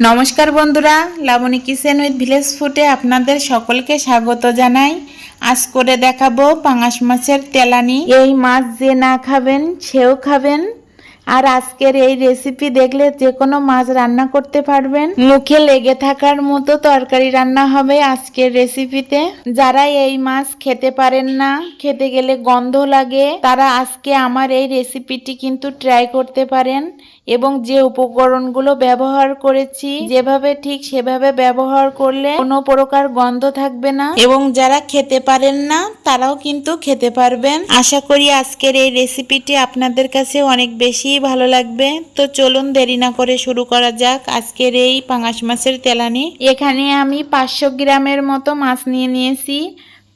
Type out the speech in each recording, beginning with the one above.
নমস্কার বন্ধুরা, Laboni kitchen with village ফুডে আপনাদের সকলকে স্বাগত জানাই। আজ করে দেখাবো পাঙাশ মাছের তেলানি। এই মাছ যে না খাবেন, সেও খাবেন। আর আজকের এই রেসিপি দেখলে যে কোনো মাছ রান্না করতে পারবেন। মুখে লেগে থাকার মতো তরকারি রান্না হবে আজকের রেসিপিতে যারা এই মাছ খেতে পারেন না, খেতে গেলে গন্ধ লাগে, তারা আজকে আমার এই রেসিপিটি কিন্তু ট্রাই করতে পারেন। এবং যে উপকরণগুলো ব্যবহার করেছি যেভাবে ঠিক সেভাবে ব্যবহার করলে কোনো প্রকার গন্ধ থাকবে না। এবং যারা খেতে পারেন না তারাও কিন্তু খেতে পারবেন। আশা করি আজকের এই রেসিপিটি আপনাদের কাছে অনেক বেশি ভালো লাগবে। তো চলুন দেরি না করে শুরু করা যাক আজকের এই পাঙাশ মাছের তেলানি। এখানে আমি পাঁচশো গ্রামের মতো মাছ নিয়ে নিয়েছি।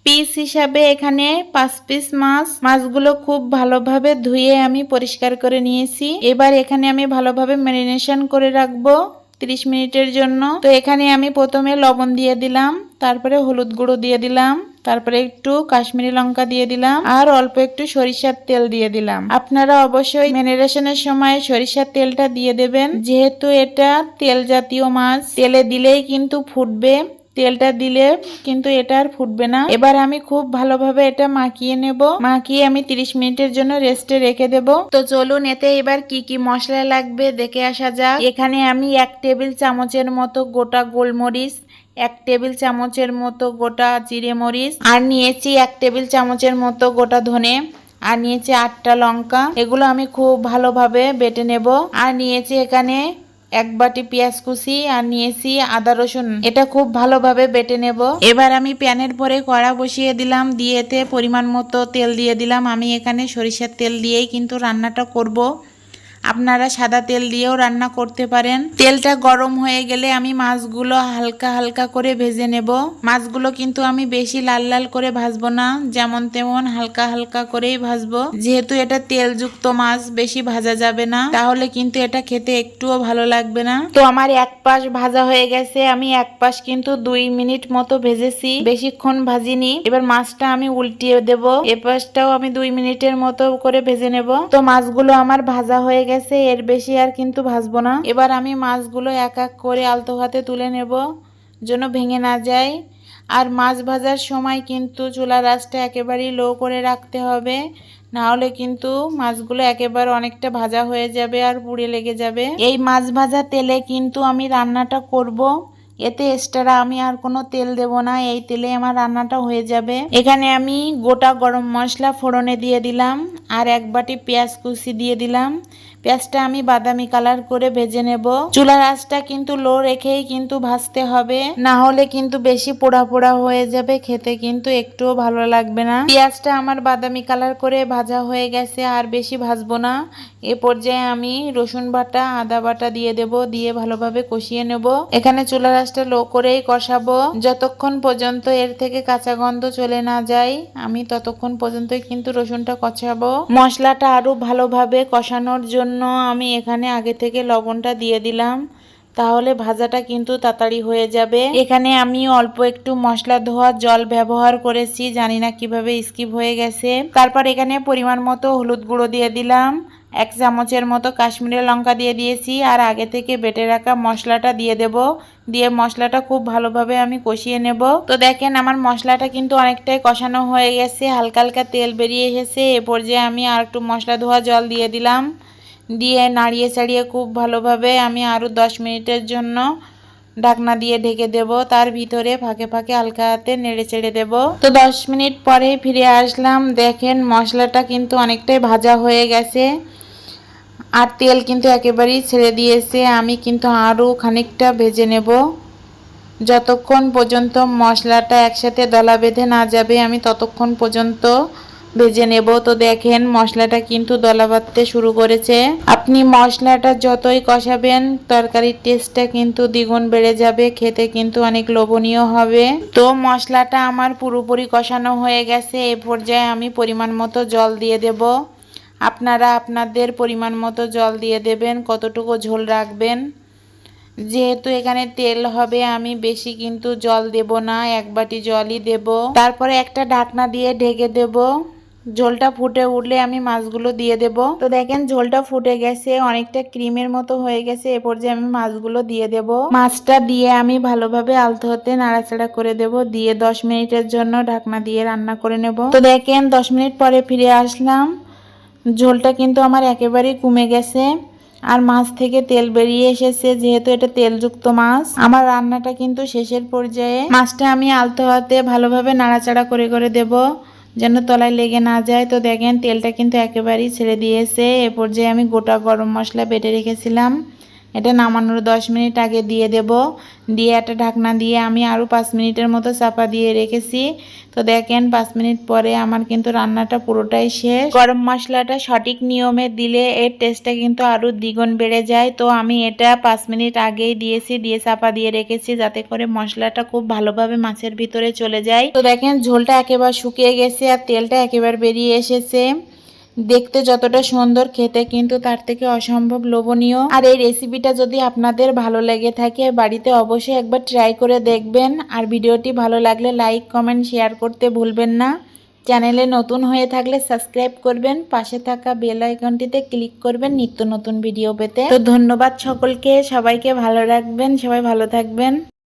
পিস হিসাবে এখানে পাঁচ পিস মাছ। মাছগুলো খুব ভালোভাবে ধুয়ে আমি পরিষ্কার করে নিয়েছি। এবার এখানে আমি ভালোভাবে ম্যারিনেশন করে রাখব তিরিশ মিনিটের জন্য। তো এখানে আমি প্রথমে লবণ দিয়ে দিলাম, তারপরে হলুদ গুঁড়ো দিয়ে দিলাম, তারপরে একটু কাশ্মীরি লঙ্কা দিয়ে দিলাম, আর অল্প একটু সরিষার তেল দিয়ে দিলাম। আপনারা অবশ্যই ম্যারিনেশনের সময় সরিষার তেলটা দিয়ে দেবেন, যেহেতু এটা তেল জাতীয় মাছ। তেলে দিলেই কিন্তু ফুটবে। তেলটা দিলে কিন্তু এটা আর ফুটবে না। এবার আমি খুব ভালোভাবে এটা মাখিয়ে নেব। মাখিয়ে আমি 30 মিনিটের জন্য রেস্টে রেখে দেব। তো চলুন, এতে এবার কি কি মশলা লাগবে দেখে আসা যাক। এখানে আমি এক টেবিল চামচের মতো গোটা গোলমরিচ, এক টেবিল চামচের মতো গোটা জিরে মরিচ, আর নিয়েছি এক টেবিল চামচের মতো গোটা ধনে, আর নিয়েছি আটটা লঙ্কা। এগুলো আমি খুব ভালোভাবে বেটে নেব। আর নিয়েছি এখানে এক বাটি পেঁয়াজ কুচি আর নিয়েছি আদা রসুন। এটা খুব ভালোভাবে বেটে নেব। এবার আমি প্যানের পরে কড়া বসিয়ে দিলাম, দিয়ে এতে পরিমাণ মতো তেল দিয়ে দিলাম। আমি এখানে সরিষার তেল দিয়েই কিন্তু রান্নাটা করব। আপনারা সাদা তেল দিয়েও রান্না করতে পারেন। তেলটা গরম হয়ে গেলে আমি মাছগুলো হালকা হালকা করে ভেজে নেব। মাছগুলো কিন্তু আমি বেশি লাল লাল করে ভাজবো না, যেমন তেমন হালকা হালকা করেই ভাজবো। যেহেতু এটা তেলযুক্ত মাছ, বেশি ভাজা যাবে না, তাহলে কিন্তু এটা খেতে একটুও ভালো লাগবে না। তো আমার এক পাশ ভাজা হয়ে গেছে, আমি এক পাশ কিন্তু দুই মিনিট মতো ভেজেছি, বেশিক্ষণ ভাজিনি। এবার মাছটা আমি উল্টিয়ে দেব, এ পাশটাও আমি দুই মিনিটের মতো করে ভেজে নেব। তো মাছগুলো আমার ভাজা হয়ে গেছে, এর বেশি আর কিন্তু ভাজবো না। এবার আমি মাছগুলো এক এক করে আলতো হাতে তুলে নেব, যেন ভেঙে না যায়। আর মাছ ভাজার সময় কিন্তু চুলার আঁচটা একেবারেই লো করে রাখতে হবে, না হলে কিন্তু মাছগুলো একেবারে অনেকটা ভাজা হয়ে যাবে আর পুড়ে লেগে যাবে। এই মাছ ভাজা তেলে কিন্তু আমি রান্নাটা করব। এতে এক্সট্রা আমি আর কোনো তেল দেব না, এই তেলে আমার রান্নাটা হয়ে যাবে। এখানে আমি গোটা গরম মশলা ফোড়নে দিয়ে দিলাম, আর এক বাটি পেঁয়াজ কুচি দিয়ে দিলাম। পেঁয়াজটা আমি বাদামি কালার করে ভেজে নেব। চুলার আঁচটা কিন্তু লো রেখেই কিন্তু ভাজতে হবে। না হলে কিন্তু বেশি পোড়া পোড়া হয়ে যাবে, খেতে কিন্তু একটুও ভালো লাগবে না। পেঁয়াজটা আমার বাদামি কালার করে ভাজা হয়ে গেছে, আর বেশি ভাজবো না। এ পর্যায়ে আমি রসুন বাটা, আদা বাটা দিয়ে দেব, দিয়ে ভালোভাবে কষিয়ে নেব। এখানে চুলার আঁচটা লো করেই কষাবো। যতক্ষণ পর্যন্ত এর থেকে কাঁচা গন্ধ চলে না যায়, আমি ততক্ষণ পর্যন্তই কিন্তু রসুনটা কষাবো। মশলাটা আরও ভালোভাবে কষানোর জন্য আমি এখানে আগে থেকে লবণটা দিয়ে দিলাম। তাহলে ভাজাটা কিন্তু তাড়াতাড়ি হয়ে যাবে। এখানে আমি অল্প একটু মশলা ধোয়ার জল ব্যবহার করেছি, জানি না কীভাবে স্কিপ হয়ে গেছে। তারপর এখানে পরিমাণ মতো হলুদ গুঁড়ো দিয়ে দিলাম। এক চামচের মতো কাশ্মীরি লঙ্কা দিয়ে দিয়েছি আর আগে থেকে বেটে রাখা মশলাটা দিয়ে দেব। দিয়ে মশলাটা খুব ভালোভাবে আমি কষিয়ে নেব। তো দেখেন আমার মশলাটা কিন্তু অনেকটাই কষানো হয়ে গেছে, হালকা হালকা তেল বেরিয়ে এসেছে। এ পর্যায়ে আমি আর একটু মশলা ধোয়া জল দিয়ে দিলাম। দিয়ে নাড়িয়ে চাড়িয়ে খুব ভালোভাবে আমি আরও দশ মিনিটের জন্য ঢাকনা দিয়ে ঢেকে দেব। তার ভিতরে ফাঁকে ফাঁকে হালকা হাতে নেড়ে চেড়ে দেব। তো দশ মিনিট পরে ফিরে আসলাম। দেখেন মশলাটা কিন্তু অনেকটাই ভাজা হয়ে গেছে আর তেল কিন্তু একেবারেই ছেড়ে দিয়েছে। আমি কিন্তু আরও খানিকটা ভেজে নেব। যতক্ষণ পর্যন্ত মশলাটা একসাথে দলা বেঁধে না যাবে, আমি ততক্ষণ পর্যন্ত ভেজে নেব। তো দেখেন, মশলাটা কিন্তু দলা বাঁধতে শুরু করেছে। আপনি মশলাটা যতই কষাবেন, তরকারির টেস্টটা কিন্তু দ্বিগুণ বেড়ে যাবে। খেতে কিন্তু অনেক লোভনীয় হবে। তো মশলাটা আমার পুরোপুরি কষানো হয়ে গেছে। এ পর্যায়ে আমি পরিমাণ মতো জল দিয়ে দেব। আপনারা আপনাদের পরিমাণ মতো জল দিয়ে দেবেন। কতটুকু ঝোল রাখবেন? যেহেতু এখানে তেল হবে, আমি বেশি কিন্তু জল দেব না। এক বাটি জলই দেব। তারপরে একটা ঢাকনা দিয়ে ঢেকে দেব। ঝোলটা ফুটে উঠলে আমি মাছগুলো দিয়ে দেব। তো দেখেন ঝোলটা ফুটে গেছে, অনেকটা ক্রিমের মতো হয়ে গেছে, এ পর্যায়ে আমি মাছগুলো দিয়ে দেব। মাছটা দিয়ে আমি ভালোভাবে আলতো হতে নাড়াচাড়া করে দেব, দিয়ে দশ মিনিটের জন্য ঢাকনা দিয়ে রান্না করে নেব। তো দেখেন দশ মিনিট পরে ফিরে আসলাম। ঝোলটা কিন্তু আমার একেবারেই কমে গেছে, আর মাছ থেকে তেল বেরিয়ে এসেছে, যেহেতু এটা তেলযুক্ত মাছ। আমার রান্নাটা কিন্তু শেষের পর্যায়ে। মাছটা আমি আলতো হাতে ভালোভাবে নাড়াচাড়া করে করে দেব। যেন তলায় লেগে না যায়। তো দেখেন, তেলটা কিন্তু একেবারেই ছেড়ে দিয়েছে। এ পর্যায়ে আমি গোটা গরম মশলা বেটে রেখেছিলাম। এটা নামানোর দশ মিনিট আগে দিয়ে দেব। দিয়ে একটা ঢাকনা দিয়ে আমি আরও পাঁচ মিনিটের মতো চাপা দিয়ে রেখেছি। তো দেখেন, পাঁচ মিনিট পরে আমার কিন্তু রান্নাটা পুরোটাই শেষ। গরম মশলাটা সঠিক নিয়মে দিলে এর টেস্টটা কিন্তু আরও দ্বিগুণ বেড়ে যায়। তো আমি এটা পাঁচ মিনিট আগেই দিয়েছি, দিয়ে চাপা দিয়ে রেখেছি যাতে করে মশলাটা খুব ভালোভাবে মাছের ভিতরে চলে যায়। তো দেখেন, ঝোলটা একেবারে শুকিয়ে গেছে আর তেলটা একেবারে বেরিয়ে এসেছে। দেখতে যতটা সুন্দর খেতে, কিন্তু তার থেকে অসম্ভব লোভনীয়। আর এই রেসিপিটা যদি আপনাদের ভালো লেগে থাকে, বাড়িতে অবশ্যই একবার ট্রাই করে দেখবেন। আর ভিডিওটি ভালো লাগলে লাইক কমেন্ট শেয়ার করতে ভুলবেন না। চ্যানেলে নতুন হয়ে থাকলে সাবস্ক্রাইব করবেন। পাশে থাকা বেল আইকনটিতে ক্লিক করবেন নিত্য নতুন ভিডিও পেতে। তো ধন্যবাদ সকলকে। সবাইকে ভালো রাখবেন। সবাই ভালো থাকবেন।